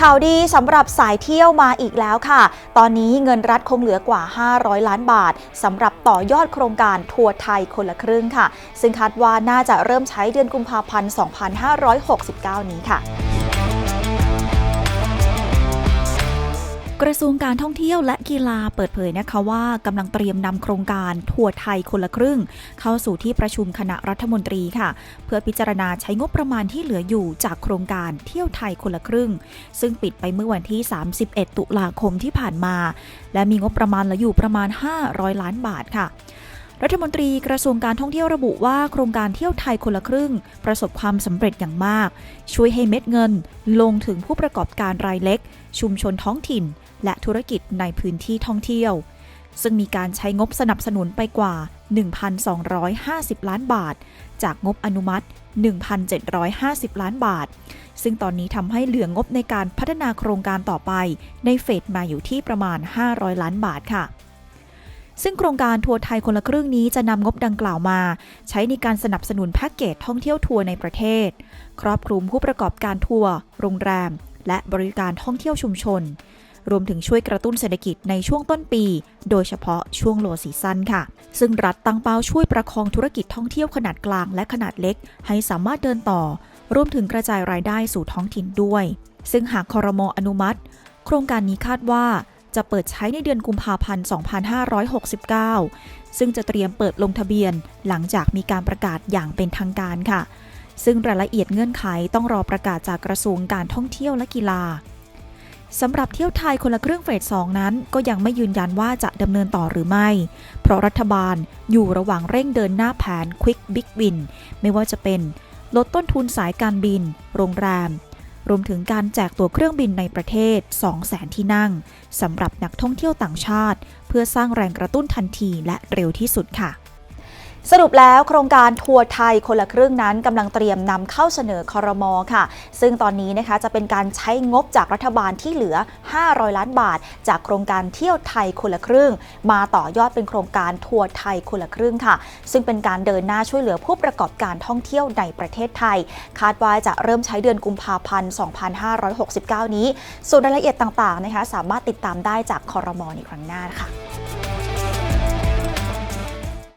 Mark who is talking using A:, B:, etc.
A: ข่าวดีสำหรับสายเที่ยวมาอีกแล้วค่ะ ตอนนี้เงินรัฐคงเหลือกว่า 500 ล้านบาทสำหรับต่อยอดโครงการทัวร์ไทยคนละครึ่งค่ะ ซึ่งคาดว่าน่าจะเริ่มใช้เดือนกุมภาพันธ์ 2569 นี้ค่ะ
B: กระทรวงการท่องเที่ยวและกีฬาเปิดเผยนะคะว่ากำลังเตรียมนำโครงการทัวร์ไทยคนละครึ่ง เข้าสู่ที่ประชุมคณะรัฐมนตรีค่ะ เพื่อพิจารณาใช้งบประมาณที่เหลืออยู่จากโครงการเที่ยวไทยคนละครึ่ง ซึ่งปิดไปเมื่อวันที่ 31 ตุลาคมที่ผ่านมา และมีงบประมาณเหลืออยู่ประมาณ 500 ล้านบาทค่ะรัฐมนตรีกระทรวงการท่องเที่ยวระบุว่าโครงการเที่ยวไทยคนละครึ่ง ประสบความสำเร็จอย่างมาก ช่วยให้เม็ดเงินลงถึงผู้ประกอบการรายเล็ก ชุมชนท้องถิ่น และธุรกิจในพื้นที่ท่องเที่ยว ซึ่งมีการใช้งบสนับสนุนไปกว่า 1,250 ล้านบาท จากงบอนุมัติ 1,750 ล้านบาท ซึ่งตอนนี้ทำให้เหลืองบในการพัฒนาโครงการต่อไปในเฟสมาอยู่ที่ประมาณ 500 ล้านบาทค่ะซึ่งโครงการทัวร์ไทยคนละครึ่งนี้จะนำงบดังกล่าวมา ใช้ในการสนับสนุนแพ็กเกจท่องเที่ยวทัวร์ในประเทศ ครอบคลุมผู้ประกอบการทัวร์โรงแรม และบริการท่องเที่ยวชุมชน รวมถึงช่วยกระตุ้นเศรษฐกิจในช่วงต้นปี โดยเฉพาะช่วงโลซีซันค่ะ ซึ่งรัฐตั้งเป้าช่วยประคองธุรกิจท่องเที่ยวขนาดกลางและขนาดเล็ก ให้สามารถเดินต่อ รวมถึงกระจายรายได้สู่ท้องถิ่นด้วย ซึ่งหากคอรมออนุมัติ โครงการนี้คาดว่าจะเปิดใช้ในเดือนกุมภาพันธ์ 2569 ซึ่งจะเตรียมเปิดลงทะเบียนหลังจากมีการประกาศอย่างเป็นทางการค่ะ ซึ่งรายละเอียดเงื่อนไขต้องรอประกาศจากกระทรวงการท่องเที่ยวและกีฬา สำหรับเที่ยวไทยคนละครึ่งเฟส2นั้น ก็ยังไม่ยืนยันว่าจะดำเนินต่อหรือไม่ เพราะรัฐบาลอยู่ระหว่างเร่งเดินหน้าแผน Quick Big Win ไม่ว่าจะเป็น ลดต้นทุนสายการบิน โรงแรม รวมถึงการแจกตั๋วเครื่องบินในประเทศ 200,000 ที่นั่งสำหรับนักท่องเที่ยวต่างชาติ เพื่อสร้างแรงกระตุ้นทันทีและเร็วที่สุดค่ะ
A: สรุปแล้วโครงการทัวร์ไทยคนละครึ่งนั้นกำลังเตรียมนำเข้าเสนอคอรมอค่ะ ซึ่งตอนนี้นะคะจะเป็นการใช้งบจากรัฐบาลที่เหลือ 500 ล้านบาท จากโครงการเที่ยวไทยคนละครึ่ง มาต่อยอดเป็นโครงการทัวร์ไทยคนละครึ่งค่ะ ซึ่งเป็นการเดินหน้าช่วยเหลือผู้ประกอบการท่องเที่ยวในประเทศไทย คาดว่าจะเริ่มใช้เดือนกุมภาพันธ์ 2569 นี้ ส่วนรายละเอียดต่างๆนะคะสามารถติดตามได้จากคอรมอในครั้งหน้าค่ะ